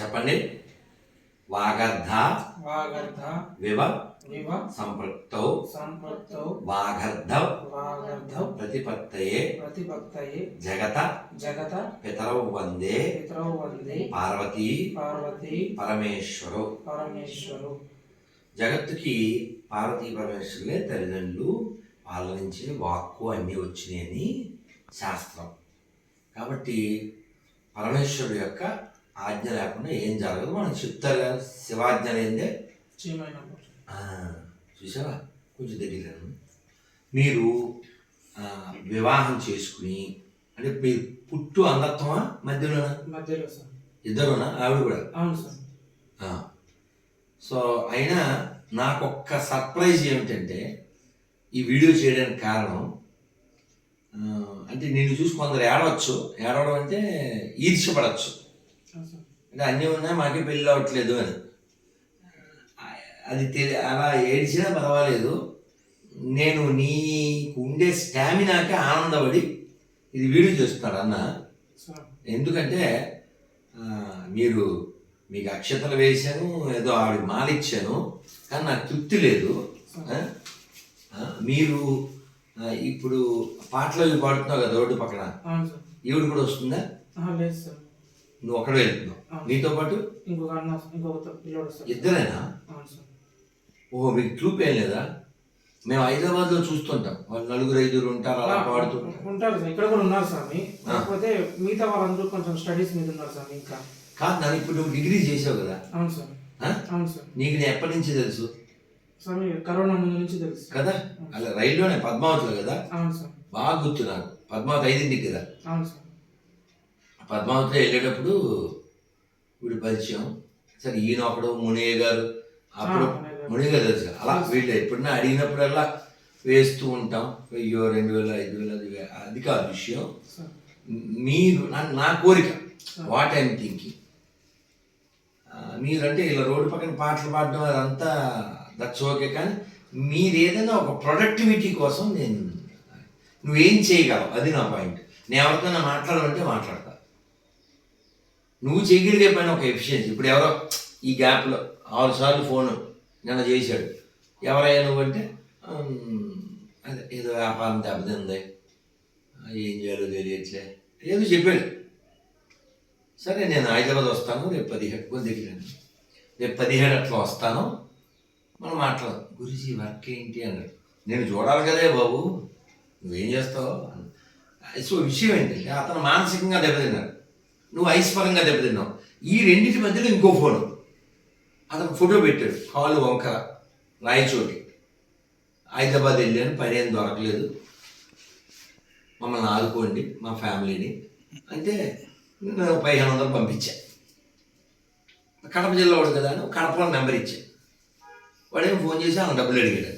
చెప్పండి? వాగర్ధ వాగర్ధ వివ వివ సంపృక్తౌ సంపత్తౌ వాగర్ధ వాగర్ధౌ ప్రతిపత్తయే ప్రతిపత్తయే జగత జగత పితరౌ వందే పితరౌ వందే పార్వతీ పార్వతి పరమేశ్వరు పరమేశ్వరు జగత్తుకి పార్వతీ పరమేశ్వరులే తల్లిదండ్రులు. వాళ్ళ నుంచి వాక్కు అన్నీ వచ్చినాయని శాస్త్రం. కాబట్టి పరమేశ్వరుడు యొక్క ఆజ్ఞ లేకుండా ఏం జరగదు. మనం చెప్తారు కదా శివాజ్ఞ లేదే చూసావా కొంచెం దగ్గర మీరు వివాహం చేసుకుని అంటే మీరు పుట్టు అందత్వమా మధ్యలోనా? మధ్యలో సార్. ఇద్దరునా? ఆవిడ కూడా? అవును సార్. సో అయినా నాకు ఒక్క సర్ప్రైజ్ ఏమిటంటే ఈ వీడియో చేయడానికి కారణం అంటే నిన్ను చూసి కొందరు ఏడవచ్చు. ఏడవడం అంటే ఈర్ష్యపడచ్చు అంటే అన్నీ ఉన్నాయి మాకే పెళ్ళి అవ్వట్లేదు అని. అది తెలి అలా ఏడ్చినా పర్వాలేదు. నేను నీకు ఉండే స్టామినాకి ఆనందపడి ఇది వీడియో చేస్తున్నాడు అన్న. ఎందుకంటే మీరు మీకు అక్షతలు వేశాను ఏదో ఆవిడ మాలిచ్చాను కానీ నాకు తృప్తి లేదు. మీరు ఇప్పుడు పాటలు పాడుతున్నావు కదా రోడ్డు పక్కన. ఈవిడ కూడా వస్తుందా? లేదు సార్. నువ్వు ఒక్కడే వెళ్తున్నావు. నీతో పాటు ఇంకొక అన్న ఇంకొక పిల్లోడు సార్ ఇద్దరేనా? అవును సార్. ఓహో మీకు ట్రూప్ ఏం లేదా? మేము హైదరాబాద్లో చూస్తుంటాం. వాళ్ళు నలుగురు ఐదుగురు ఉంటారు అలా పాడుతూ ఉంటారు. సార్. ఇక్కడ కూడా ఉన్నారు స్వామి. కాకపోతే మిగతా వాళ్ళందరూ కొంచెం స్టడీస్ మీద ఉన్నారు స్వామి ఇంకా. కాదు నన్ను ఇప్పుడు నువ్వు డిగ్రీ చేసావు కదా? అవును సార్? అవును సార్. నీకు నేను ఎప్పటి నుంచి తెలుసు? స్వామి కరోనా ముందు నుంచి తెలుసు. కదా? అలా రైల్లోనే పద్మావతిలో కదా? అవును సార్. బాగా గుర్తు నాకు. పద్మావతి ఐదింటికి కదా? అవును సార్. పద్మావతిలో వెళ్ళేటప్పుడు వీడు పరిచయం. సరే ఈయన ఒకడు మునియ గారు. అప్పుడు ఆ, మునియ గారు. తెలుసు అలా వీళ్ళు ఎప్పుడన్నా అడిగినప్పుడల్లా వేస్తూ ఉంటాం. వెయ్యో రెండు వేల ఐదు వేల అది అది కాదు విషయం. మీరు నా- నా కోరిక వాట్ ఐఎమ్ థింకింగ్ మీరంటే ఇలా రోడ్డు పక్కన పాటలు పాడడం అదంతా దట్స్ ఓకే కానీ మీరు ఏదైనా ఒక ప్రొడక్టివిటీ కోసం నేను నువ్వేం చేయగలవు? అది నా పాయింట్ నేను ఎవరికైనా మాట్లాడాలంటే మాట్లాడతా. నువ్వు చేయగలిగే పని ఒక ఎఫిషియన్సీ ఇప్పుడు ఎవరో ఈ గ్యాప్లో ఆరు సార్లు ఫోన్ నిన్న చేశాడు. ఎవరయ్యా నువ్వంటే అదే ఏదో వ్యాపారం దెబ్బతింది. ఏం చేయాలో తెలియట్లే. ఏదో చెప్పాడు. సరే నేను హైదరాబాద్ వస్తాను రేపు పదిహేడు కొద్దిగా రేపు పదిహేడు అట్లా వస్తాను. మనం మాట్లాడదాం. గురుజీ వర్క్ ఏంటి? అన్నాడు. నేను చూడాలి కదే బాబు. నువ్వేం చేస్తావు? సో విషయం ఏంటంటే అతను మానసికంగా దెబ్బతిన్నాడు. నువ్వు ఐస్పరంగా దెబ్బతిన్నావు. ఈ రెండింటి మధ్యలో ఇంకో ఫోన్. అతను ఫోటో పెట్టాడు. హాల్ వంకర రాయచోటి. హైదరాబాద్ వెళ్ళాను పని ఏం దొరకలేదు. మమ్మల్ని ఆదుకోండి మా ఫ్యామిలీని. అంటే నేను పదిహేను వందలు పంపించా. కడప జిల్లా వాడు కదా అని కడపలో నెంబర్ ఇచ్చా. వాడేం ఫోన్ చేసి ఆయన డబ్బులు అడిగాడు.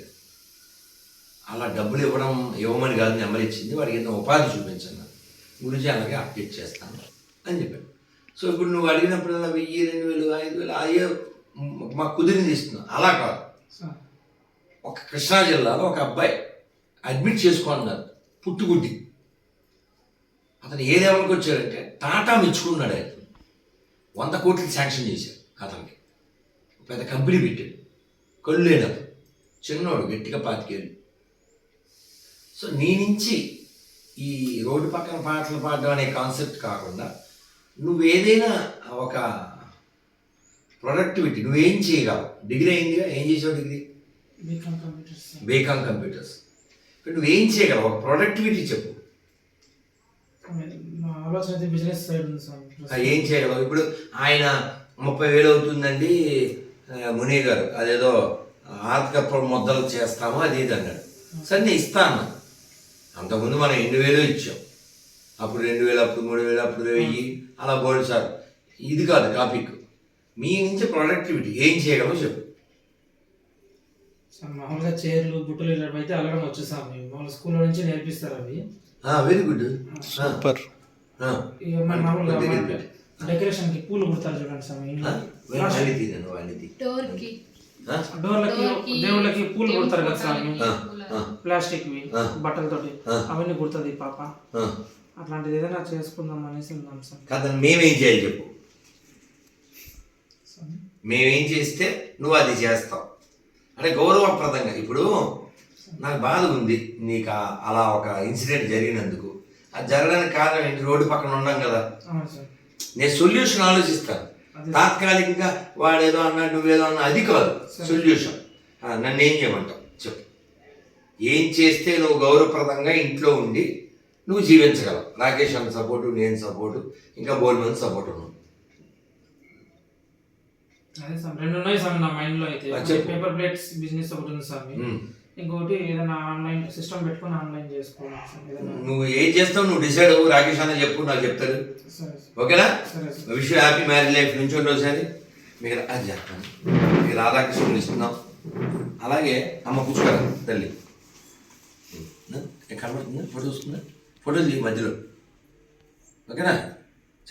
అలా డబ్బులు ఇవ్వడం ఇవ్వమని కాదు నెంబర్ ఇచ్చింది. వాడికి ఏదైనా ఉపాధి చూపించండి. గురించి అలాగే అప్డేట్ చేస్తాను. అని చెప్పాడు. సో ఇప్పుడు నువ్వు అడిగినప్పుడల్లా వెయ్యి రెండు వేలు ఐదు వేలు అయ్యే మాకు కుదిరింది ఇస్తున్నావు అలా కాదు. ఒక కృష్ణా జిల్లాలో ఒక అబ్బాయి అడ్మిట్ చేసుకున్నారు పుట్టుగుడ్డి అతను ఏ లెవెల్కి వచ్చాడంటే టాటా మెచ్చుకున్నాడు ఆయన. వంద కోట్లు శాంక్షన్ చేశారు అతనికి. పెద్ద కంపెనీ పెట్టాడు. కళ్ళు లేనప్పుడు చిన్నోడు గట్టిగా పాతికేళ్ళు. సో నీ నుంచి ఈ రోడ్డు పక్కన పాటలు పాడడం అనే కాన్సెప్ట్ కాకుండా నువ్వు ఏదైనా ఒక ప్రొడక్టివిటీ నువ్వేం చేయగలవు? డిగ్రీ అయిందిగా? ఏం చేసావు degree? BCom computers. Sir BCom computers. ఇక్కడ నువ్వేం చేయగలవు? ఒక ప్రొడక్టివిటీ చెప్పు. బిజినెస్ ఏం చేయగలవు? ఇప్పుడు ఆయన ముప్పై వేలు అవుతుందండి ముని గారు. అదేదో ఆర్థిక ముద్దలు చేస్తాము అది ఇది అన్నాడు. సరే నేను ఇస్తాను. అంతకుముందు మనం ఎన్ని వేలు ఇచ్చాం? అప్పుడు రెండు వేలు అప్పుడు మూడు వేలు అప్పుడు వెయ్యి అలా గోల్డ్ సార్. ఇది కాదు టాపిక్. మీ నుంచి ప్రొడక్టివిటీ ఏం చేయగలవు చెప్పు. సార్ మామూలుగా చైర్లు బుట్టలు ఇలాంటివి అయితే అల్లడం వచ్చు సార్. మేము మామూలుగా స్కూల్లో నుంచి నేర్పిస్తారు అవి. Very good. సూపర్. ఇక మన మామూలుగా. డెకరేషన్కి పూలు కుడతారు చూడండి సార్ మీ ఇంట్లో. వాళ్ళది తీనండి వాళ్ళది డోర్కి. ఆ? డోర్లకి దేవుళ్ళకి పూలు కుడతారు కదా సార్. ప్లాస్టిక్ వి. బట్టలతోటి. అవన్నీ కుడుతుంది పాప. అట్లాంటిది ఏదైనా చేసుకుందాం అనేసి సార్. కాదని మేమేం చేయాలి చెప్పు. మేమేం చేస్తే నువ్వు అది చేస్తావు. అంటే గౌరవప్రదంగా. ఇప్పుడు నాకు బాధ ఉంది నీకు అలా ఒక ఇన్సిడెంట్ జరిగినందుకు. అది జరగడానికి కారణం ఏంటి? రోడ్డు పక్కన ఉన్నాం కదా. నేను సొల్యూషన్ ఆలోచిస్తాను. తాత్కాలికంగా వాడేదో అన్నాడు నువ్వేదో అన్నా అది కాదు. సొల్యూషన్. నన్ను ఏం చేయమంటావు? చెప్పు. ఏం చేస్తే నువ్వు గౌరవప్రదంగా ఇంట్లో ఉండి నువ్వు జీవించగలవు? రాకేష్ అన్న సపోర్టు నేను సపోర్టు ఇంకా బోల్ మంది సపోర్ట్ ఉన్నాం. అదే సార్ రెండు ఉన్నాయి సార్ నా మైండ్లో అయితే. పేపర్ ప్లేట్స్ బిజినెస్ ఒకటి ఉంది సార్. ఇంకోటి ఏదైనా ఆన్లైన్ సిస్టమ్ పెట్టుకొని ఆన్లైన్ చేసుకోవాలి నువ్వు ఏం చేస్తావు? నువ్వు డిసైడ్ అవ్వు. రాకేష్ అన్న చెప్పు నాకు చెప్తారు ఓకేనా? విష్ హ్యాపీ మ్యారేజ్ లైఫ్ నుంచి ఒకసారి మీకు అది చెప్తాను మీకు రాధాకృష్ణుని ఇస్తున్నాం అలాగే అమ్మ కూర్చోరా తల్లి. కనబడుతుందా? ఫోటో వస్తుందా ఫోటో ఈ మధ్యలో. ఓకేనా?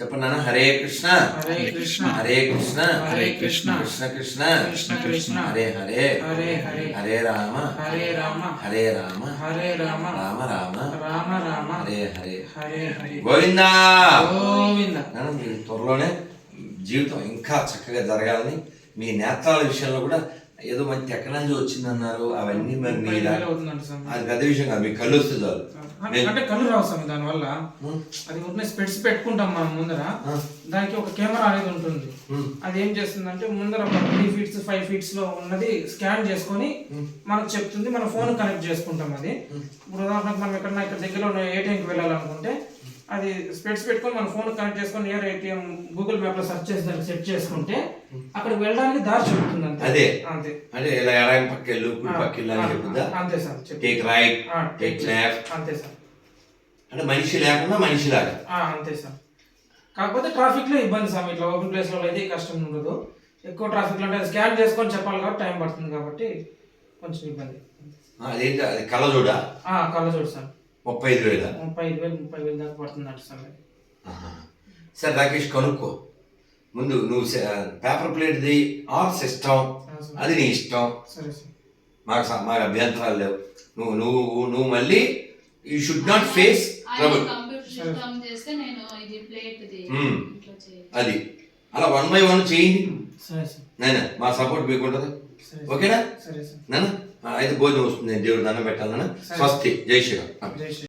చెప్పండి నాన్న. హరే కృష్ణ. హరే కృష్ణ. హరే కృష్ణ. హరే కృష్ణ. కృష్ణ కృష్ణ. కృష్ణ కృష్ణ. హరే హరే. హరే హరే. హరే రామ. హరే రామ. హరే రామ. హరే రామ. రామ రామ. రామ రామ. హరే హరే. హరే హరే. గోవిందా! గోవింద. త్వరలోనే జీవితం ఇంకా చక్కగా జరగాలని మీ నేత్రాల విషయంలో కూడా ఏదో మంచి టెక్నాలజీ వచ్చిందన్నారు అవన్నీ మరి సార్. అది పెద్ద విషయం కాదు మీకు కళ్ళు వస్తే చాలు. అంటే అంటే కళ్ళు రావు దానివల్ల. అది ఉన్న స్పెట్స్ పెట్టుకుంటాం మనం ముందర. దానికి ఒక కెమెరా అనేది ఉంటుంది. అది ఏం చేస్తుందంటే ముందర ఒక త్రీ ఫీట్స్ ఫైవ్ ఫీట్స్లో ఉన్నది స్కాన్ చేసుకొని మనకు చెప్తుంది మన ఫోన్ కనెక్ట్ చేసుకుంటాం అది. ఇప్పుడు ఉదాహరణకు మనం ఎక్కడన్నా ఇక్కడ దగ్గరలో ఉన్న ఏటీఎంకి వెళ్ళాలనుకుంటే అది స్పెట్స్ పెట్టుకొని మన ఫోన్ కనెక్ట్ చేసుకొని నియర్ ఏటీఎం గూగుల్ మ్యాప్లో సెర్చ్ చేసి సెట్ చేసుకుంటే అక్కడికి వెళ్ళడానికి దారి చెప్తుంది అంతే. అదే. అంతే. అంటే ఇలా ఎడాయం పక్కెళ్ళు కుడి పక్కెళ్ళు అని చెప్పుద్దా? అంతే sir. Take right take left అంతే సార్. అంటే మనిషి లేకుండా మనిషిలాగా. ఆ, అంతే సార్. కాకపోతే ట్రాఫిక్లో ఇబ్బంది సార్ ఇట్లా ఓపెన్ ప్లేస్లో అయితే కష్టం ఉండదు. ఎక్కువ ట్రాఫిక్లో అంటే స్కాన్ చేసుకొని చెప్పాలి కాబట్టి టైం పడుతుంది కాబట్టి కొంచెం ఇబ్బంది. అదేంటి అది కళ్ళజోడా? కళ్ళజోడు సార్. ముప్పై ఐదు వేల? ముప్పై ఐదు వేలు ముప్పై వేలు దాకా పడుతుంది అటు సార్. సరే రాకేష్ కనుక్కో. ముందు నువ్వు పేపర్ ప్లేట్ది ఆర్ సిస్టమ్ ఆ, సార్. అది నీ ఇష్టం. సరే సార్. మాకు మాకు అభ్యంతరాలు లేవు. నువ్వు నువ్వు నువ్వు మళ్ళీ you should not face trouble. నేను ప్లేట్ అది. అలా వన్ బై వన్ చేయండి సరే సార్. నాయన మా సపోర్ట్ మీకు ఉంటుంది ఓకేనా? సరే సార్. నాన్న. అయితే భోజనం వస్తుంది దేవుడు దండం పెట్టాలన్నా స్వస్తి. జై శ్రీరామ్. జై శ్రీ